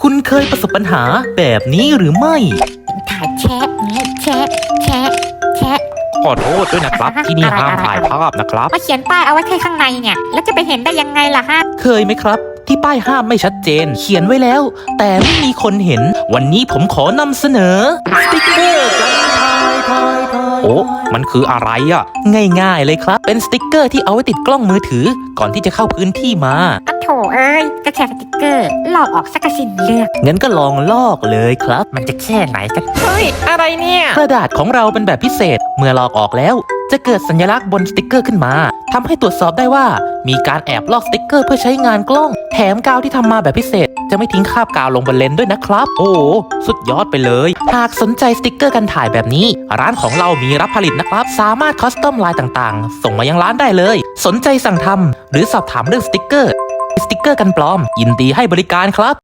คุณเคยประสบปัญหาแบบนี้หรือไม่ ถ่ายแชะนี่แชะแชะแชะขอโทษด้วยนะครับ ที่นี่ห้ามถ่ายภาพนะครับ มาเขียนป้ายเอาไว้แค่ข้างในเนี่ย แล้วจะไปเห็นได้ยังไงล่ะฮะ เคยไหมครับ ที่ป้ายห้ามไม่ชัดเจน เขียนไว้แล้ว แต่ไม่มีคนเห็น วันนี้ผมขอนำเสนอสติ๊กเกอร์กันทายทายทายโอ้มันคืออะไรอะ ง่ายๆเลยครับ เป็นสติ๊กเกอร์ที่เอาไว้ติดกล้องมือถือ ก่อนที่จะเข้าพื้นที่มาอะโถเอ้ยก็แค่สติกเกอร์ลอกออกสักกระสินเลือกงั้นก็ลองลอกเลยครับ มันจะแค่ไหนกัน เฮ้ย อะไรเนี่ย กระดาษของเราเป็นแบบพิเศษ เมื่อลอกออกแล้ว จะเกิดสัญลักษณ์บนสติกเกอร์ขึ้นมาทำให้ตรวจสอบได้ว่า มีการแอบลอกสติกเกอร์เพื่อใช้งานกล้อง แถมกาวที่ทำมาแบบพิเศษ จะไม่ทิ้งคราบกาวลงบนเลนส์ด้วยนะครับ โอ้โหสุดยอดไปเลย หากสนใจสติกเกอร์กันถ่ายแบบนี้ ร้านของเรามีรับผลิตนะครับ สามารถคอสตอมลายต่างๆ ส่งมายังร้านได้เลย สนใจสั่งทำหรือสอบถามเรื่องสติกเกอร์ สติกเกอร์กันปลอม ยินดีให้บริการครับ